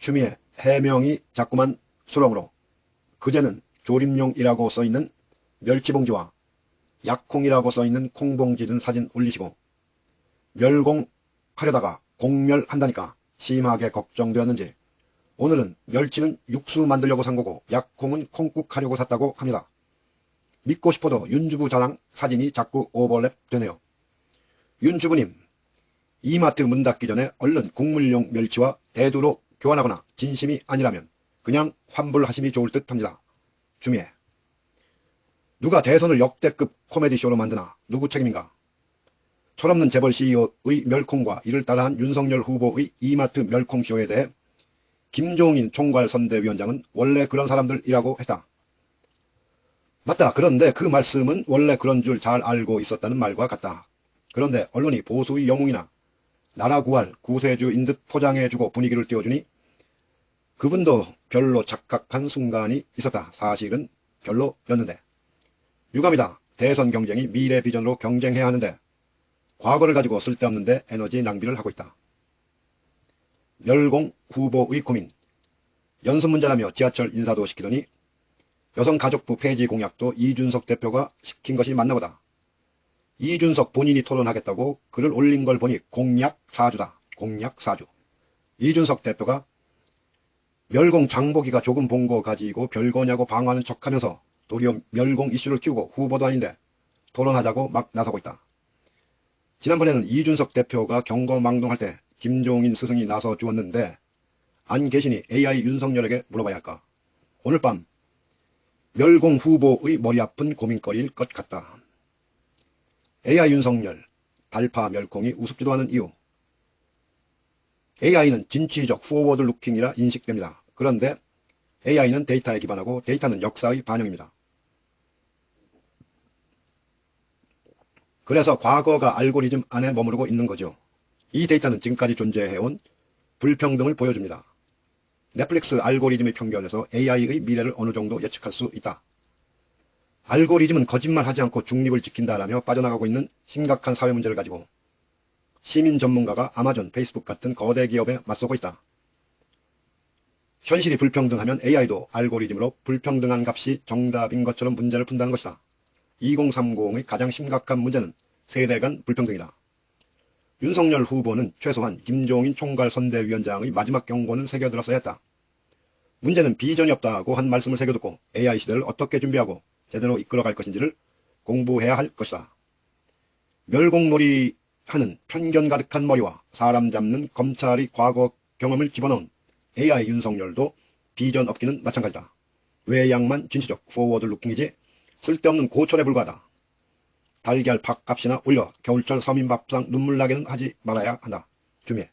추미애 해명이 자꾸만 수렁으로 그제는 조림용이라고 써있는 멸치봉지와 약콩이라고 써있는 콩봉지 든 사진 올리시고 멸공하려다가 공멸한다니까 심하게 걱정되었는지 오늘은 멸치는 육수 만들려고 산 거고 약콩은 콩국 하려고 샀다고 합니다. 믿고 싶어도 윤주부 자랑 사진이 자꾸 오버랩 되네요. 윤주부님, 이마트 문 닫기 전에 얼른 국물용 멸치와 대두로 교환하거나 진심이 아니라면 그냥 환불하심이 좋을 듯 합니다. 주미애. 누가 대선을 역대급 코미디쇼로 만드나 누구 책임인가? 철없는 재벌 CEO의 멸콩과 이를 따라한 윤석열 후보의 이마트 멸콩쇼에 대해 김종인 총괄선대위원장은 원래 그런 사람들이라고 했다. 맞다. 그런데 그 말씀은 원래 그런 줄 잘 알고 있었다는 말과 같다. 그런데 언론이 보수의 영웅이나 나라 구할 구세주인 듯 포장해주고 분위기를 띄워주니 그분도 별로 착각한 순간이 있었다. 사실은 별로였는데. 유감이다. 대선 경쟁이 미래 비전으로 경쟁해야 하는데 과거를 가지고 쓸데없는데 에너지 낭비를 하고 있다. 멸공 후보의 고민. 연습 문제라며 지하철 인사도 시키더니 여성가족부 폐지 공약도 이준석 대표가 시킨 것이 맞나 보다. 이준석 본인이 토론하겠다고 글을 올린 걸 보니 공약 사주다. 공약 사주. 이준석 대표가 멸공 장보기가 조금 본 거 가지고 별거냐고 방어하는 척하면서 도리어 멸공 이슈를 키우고 후보도 아닌데 토론하자고 막 나서고 있다. 지난번에는 이준석 대표가 경거망동할 때 김종인 스승이 나서 주었는데 안 계시니 AI 윤석열에게 물어봐야 할까. 오늘 밤 멸공 후보의 머리 아픈 고민거리일 것 같다. AI 윤석열, 달파 멸콩이 우습지도 않은 이유. AI는 진취적 포워드 루킹이라 인식됩니다. 그런데 AI는 데이터에 기반하고 데이터는 역사의 반영입니다. 그래서 과거가 알고리즘 안에 머무르고 있는 거죠. 이 데이터는 지금까지 존재해온 불평등을 보여줍니다. 넷플릭스 알고리즘의 편견에서 AI의 미래를 어느 정도 예측할 수 있다. 알고리즘은 거짓말하지 않고 중립을 지킨다라며 빠져나가고 있는 심각한 사회 문제를 가지고 시민 전문가가 아마존, 페이스북 같은 거대 기업에 맞서고 있다. 현실이 불평등하면 AI도 알고리즘으로 불평등한 값이 정답인 것처럼 문제를 푼다는 것이다. 2030의 가장 심각한 문제는 세대 간 불평등이다. 윤석열 후보는 최소한 김종인 총괄 선대위원장의 마지막 경고는 새겨들었어야 했다. 문제는 비전이 없다고 한 말씀을 새겨듣고 AI 시대를 어떻게 준비하고 제대로 이끌어갈 것인지를 공부해야 할 것이다. 멸공놀이 하는 편견 가득한 머리와 사람 잡는 검찰의 과거 경험을 집어넣은 AI 윤석열도 비전 없기는 마찬가지다. 외양만 진취적 포워드 루킹이지 쓸데없는 고철에 불과하다. 달걀 밥값이나 올려 겨울철 서민밥상 눈물 나게는 하지 말아야 한다. 주미애